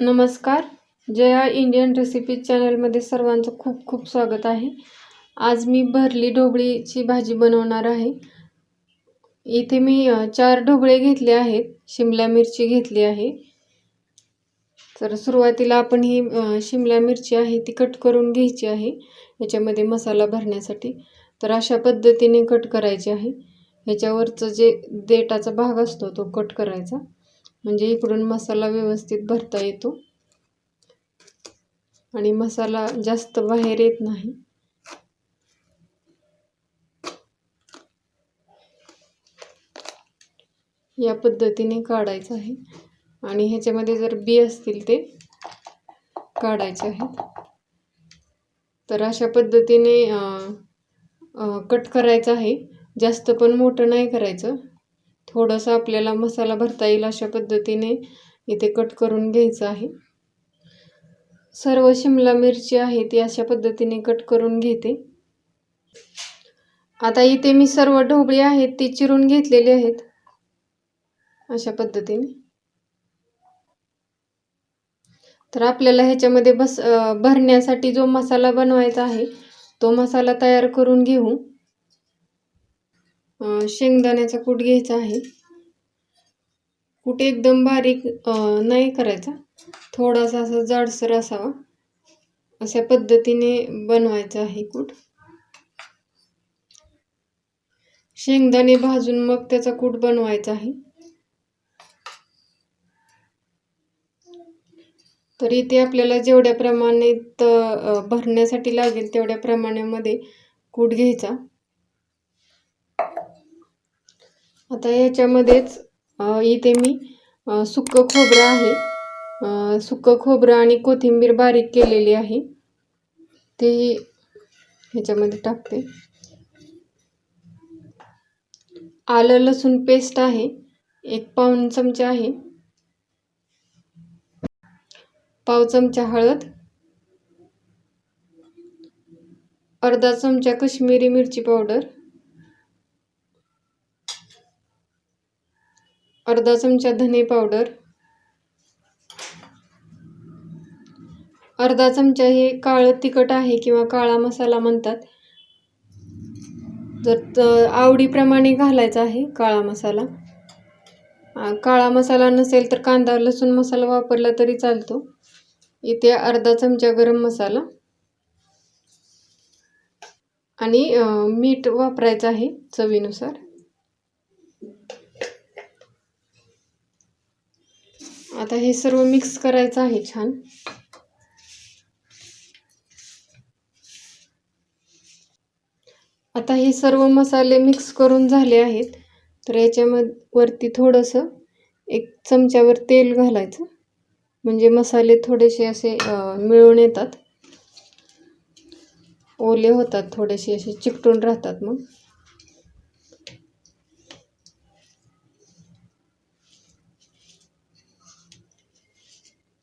नमस्कार. Jaya Indian recipe चॅनलमध्ये सर्वांचं खूप खूप स्वागत आहे. आज मी भरली ढोबळीची भाजी बनवणार आहे. इथे मी चार ढोबळे घेतले आहेत. शिमला मिरची घेतली आहे. तर सुरुवातीला आपण ही शिमला मिरची आहे ती कट करून घ्यायची आहे. याच्यामध्ये मसाला भरण्यासाठी. तर अशा पद्धतीने कट करायची आहे. ह्याच्यावरचं जे देटाचा भाग असतो तो कट करायचा. म्हणजे इकडून मसाला व्यवस्थित भरता येतो. आणि मसाला जास्त बाहेर येत नाही. या पद्धतीने काढायचं आहे. आणि ह्याच्यामध्ये जर बी असतील ते काढायचे आहेत. तर अशा पद्धतीने कट करायचं आहे. जास्त पण मोठं नाही करायचं. थोडंसं आपल्याला मसाला भरता येईल अशा पद्धतीने इथे कट करून घ्यायचं आहे. सर्व शिमला मिरची आहे ती अशा पद्धतीने कट करून घेते. आता इथे मी सर्व ढोबळी आहेत ती चिरून घेतलेली आहेत. अशा पद्धतीने. तर आपल्याला ह्याच्यामध्ये बस भरण्यासाठी जो मसाला बनवायचा आहे तो मसाला तयार करून घेऊ. शेंगदाण्याचा कूट घ्यायचा आहे. कूट एकदम बारीक नाही करायचा. थोडासा असा जाडसर असावा. अशा पद्धतीने बनवायचा आहे कूट. शेंगदाणे भाजून मग त्याचा कूट बनवायचा आहे. तर इथे आपल्याला जेवढ्या प्रमाणात भरण्यासाठी लागेल तेवढ्या प्रमाणामध्ये कूट घ्यायचा. आता याच्यामध्येच इथे मी सुकं खोबरं आहे. सुकं खोबरं आणि कोथिंबीर बारीक केलेली आहे. ते ह्याच्यामध्ये टाकते. आलं लसूण पेस्ट आहे. एक पाऊण चमचा आहे. पाव चमचा हळद. अर्धा चमचा कश्मीरी मिरची पावडर. अर्धा चमचा धने पावडर. अर्धा चमचा हे काळं तिखट आहे किंवा काळा मसाला म्हणतात. जर आवडीप्रमाणे घालायचा आहे काळा मसाला. काळा मसाला नसेल तर कांदा लसूण मसाला वापरला तरी चालतो. इथे अर्धा चमचा गरम मसाला. आणि मीठ वापरायचं आहे चवीनुसार. आता हे सर्व मिक्स करायचं आहे छान. आता हे सर्व मसाले मिक्स करून झाले आहेत. तर याच्यामध्ये वरती थोडंसं एक चमच्यावर तेल घालायचं. म्हणजे मसाले थोडेसे असे मिळून येतात. ओले होतात थोडेसे असे चिकटून राहतात मग.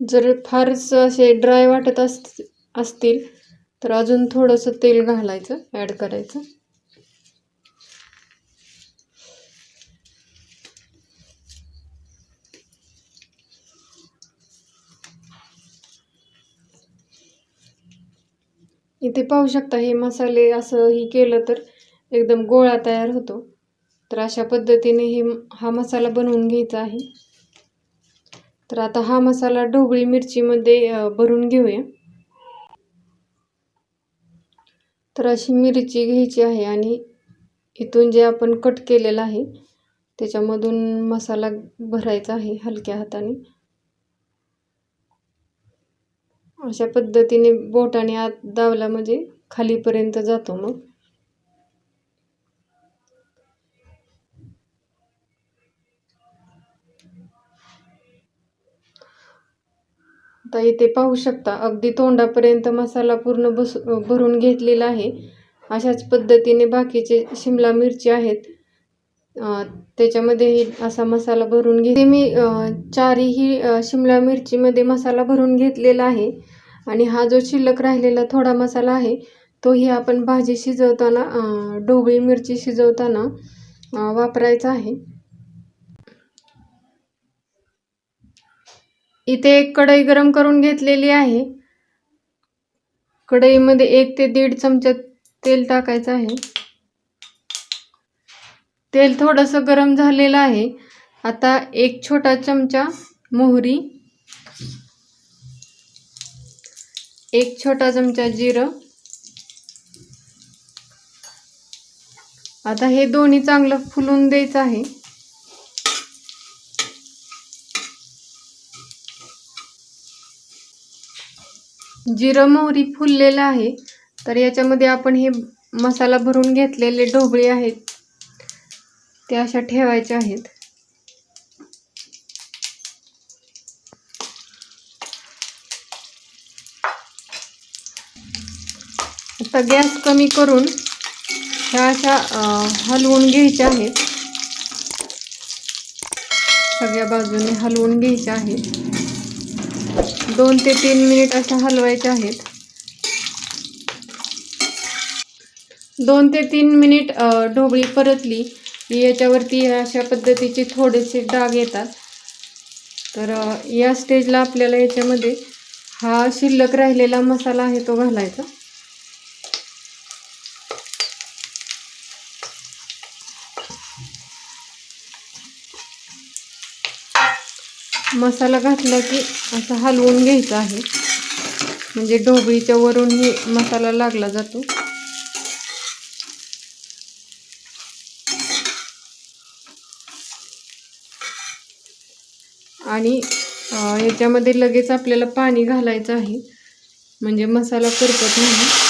जर फारच असे ड्राय वाटत अस असतील तर अजून थोडंसं तेल घालायचं ॲड करायचं. इथे पाहू शकता हे मसाले असं ही केलं तर एकदम गोळा तयार होतो. तर अशा पद्धतीने हे हा मसाला बनवून घ्यायचा आहे. तर आता हा मसाला ढोबळी मिरचीमध्ये भरून घेऊया. तर अशी मिरची घ्यायची आहे आणि इथून जे आपण कट केलेलं आहे त्याच्यामधून मसाला भरायचा आहे हलक्या हाताने. अशा पद्धतीने बोटाने आत दावला म्हणजे खालीपर्यंत जातो मग. आता इथे पाहू शकता. अगदी तोंडापर्यंत मसाला पूर्ण बस भरून घेतलेला आहे. अशाच पद्धतीने बाकीचे शिमला मिरची आहेत. त्याच्यामध्येही असा मसाला भरून घेते मी चारीही शिमला मिरचीमध्ये मसाला भरून घेतलेला आहे. आणि हा जो शिल्लक राहिलेला थोडा मसाला आहे तोही आपण भाजी शिजवताना ढोबळी मिरची शिजवताना वापरायचा आहे. इथे एक कढई गरम करून घेतलेली आहे. कढईमध्ये एक ते दीड चमचा तेल टाकायचं आहे. तेल थोडंसं गरम झालेलं आहे. आता एक छोटा चमचा मोहरी. एक छोटा चमचा जिरं. आता हे दोन्ही चांगलं फुलून द्यायचं आहे. जिरं मोहरी फुललेलं आहे तर याच्यामध्ये आपण हे मसाला भरून घेतलेले ढोबळे आहेत ते अशा ठेवायचे आहेत. आता गॅस कमी करून ह्या अशा हलवून घ्यायच्या आहेत. सगळ्या बाजूने हलवून घ्यायच्या आहेत. दोन ते तीन मिनिट अशा हलवायच्या आहेत. दोन ते तीन मिनिट ढोबळी परतली. याच्यावरती अशा पद्धतीचे थोडेसे डाग येतात. तर या स्टेजला आपल्याला याच्यामध्ये हा शिल्लक राहिलेला मसाला आहे तो घालायचा. मसाला घातला की असं हलवून घ्यायचं आहे. म्हणजे ढोबळीच्या वरूनही मसाला लागला जातो. आणि याच्यामध्ये लगेच आपल्याला पाणी घालायचं आहे. म्हणजे मसाला करपत नाही.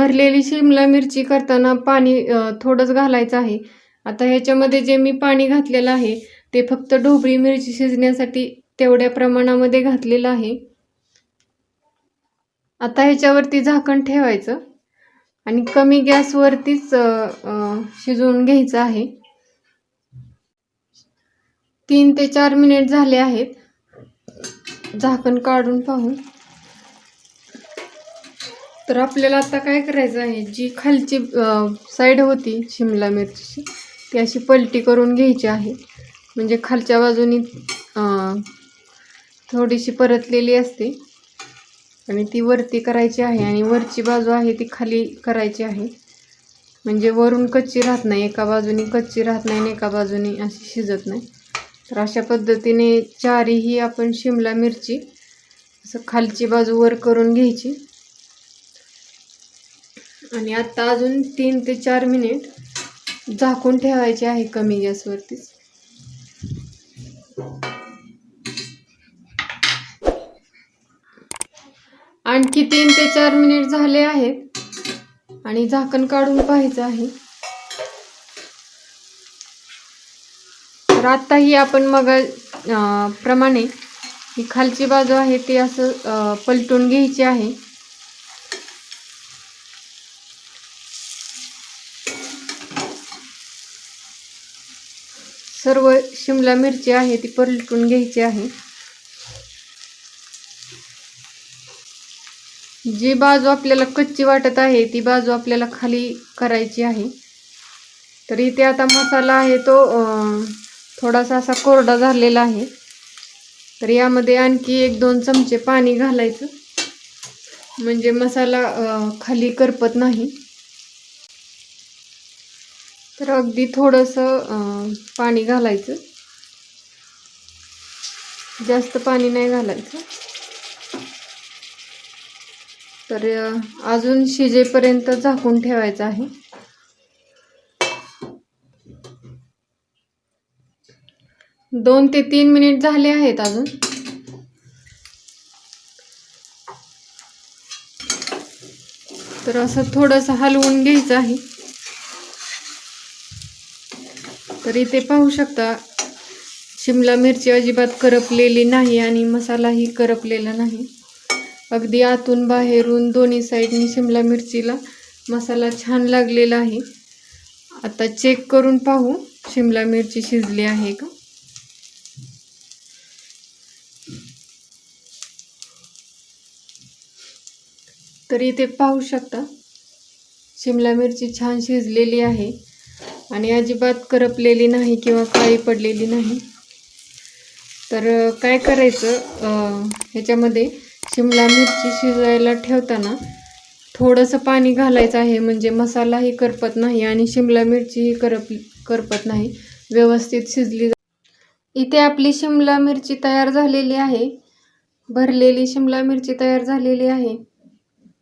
भरलेली शिमला मिरची करताना पाणी थोडंच घालायचं आहे. आता ह्याच्यामध्ये जे मी पाणी घातलेलं आहे ते फक्त ढोबळी मिरची शिजण्यासाठी तेवढ्या प्रमाणामध्ये घातलेलं आहे. आता ह्याच्यावरती झाकण ठेवायचं आणि कमी गॅसवरतीच शिजवून घ्यायचं आहे. तीन ते चार मिनिट झाले आहेत. झाकण काढून पाहून तर आपल्याला आता काय करायचं आहे? जी खालची साईड होती शिमला मिरचीची ती अशी पलटी करून घ्यायची आहे. म्हणजे खालच्या बाजूनी थोडीशी परतलेली असते. आणि ती वरती करायची आहे आणि वरची बाजू आहे ती खाली करायची आहे. म्हणजे वरून कच्ची राहत नाही एका बाजूनी कच्ची राहत नाही आणि एका बाजूनी अशी शिजत नाही. तर अशा पद्धतीने चारीही आपण शिमला मिरची असं खालची बाजू वर करून घ्यायची. आणि आता अजून तीन ते चार मिनिट झाकून ठेवायचे आहे कमी गॅसवरतीच आणखी तीन ते चार मिनिट झाले आहेत. आणि झाकण काढून पाहायचं आहे. तर आत्ताही आपण मग प्रमाणे ही खालची बाजू आहे ती असं पलटून घ्यायची आहे. सर्व शिमला मिरची आहे ती पलटून घ्यायची आहे. जी बाजू आपल्याला कच्ची वाटत आहे ती बाजू आपल्याला खाली करायची आहे. तर इथे आता मसाला आहे तो थोडासा असा कोरडा झालेला आहे. तर यामध्ये आणखी एक दोन चमचे पाणी घालायचं. म्हणजे मसाला खाली करपत नाही. तर अगदी थोडंसं पाणी घालायचं. जास्त पाणी नाही घालायचं. तर अजून शिजेपर्यंत झाकून ठेवायचं आहे. दोन ते तीन मिनिट झाले आहेत अजून. तर असं थोडंसं हलवून घ्यायचं आहे. तर इथे पाहू शकता. शिमला मिरची अजिबात करपलेली नाही आणि मसालाही करपलेला नाही. अगदी आतून बाहेरून दोन्ही साईडनी शिमला मिरचीला मसाला छान लागलेला आहे. आता चेक करून पाहू शिमला मिरची शिजली आहे का? तर इथे पाहू शकता. शिमला मिरची छान शिजलेली आहे. आणि अजिबात करपलेली नाही किंवा काळी पडलेली नाही. तर काय करायचं? ह्याच्यामध्ये शिमला मिरची शिजायला ठेवताना थोडंसं पाणी घालायचं आहे. म्हणजे मसालाही करपत नाही आणि शिमला मिरचीही करप करपत नाही. व्यवस्थित शिजली इथे आपली शिमला मिरची तयार झालेली आहे. भरलेली शिमला मिरची तयार झालेली आहे.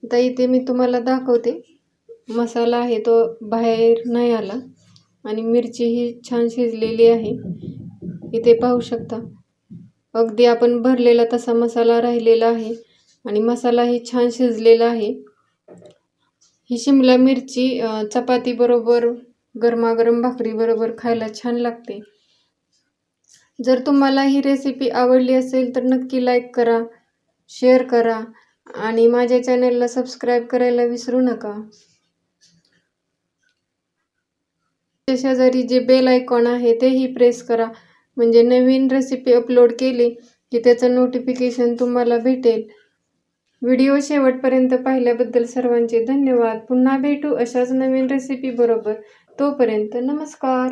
आता इथे मी तुम्हाला दाखवते. मसाला आहे तो बाहेर नाही आला. आणि मिरची ही छान शिजलेली आहे. इथे पाहू शकता. अगदी आपण भरलेला तसा मसाला राहिलेला आहे आणि मसालाही छान शिजलेला आहे. ही शिमला मिरची चपातीबरोबर गरमागरम भाकरीबरोबर खायला छान लागते. जर तुम्हाला ही रेसिपी आवडली असेल तर नक्की लाईक करा शेअर करा आणि माझ्या चॅनलला सबस्क्राईब करायला विसरू नका. शेजारी जे बेल आयकॉन आहे तेही प्रेस करा. म्हणजे नवीन रेसिपी अपलोड केली की त्याचं नोटिफिकेशन तुम्हाला भेटेल. व्हिडिओ शेवटपर्यंत पाहिल्याबद्दल सर्वांचे धन्यवाद. पुन्हा भेटू अशाच नवीन रेसिपी बरोबर. तोपर्यंत नमस्कार.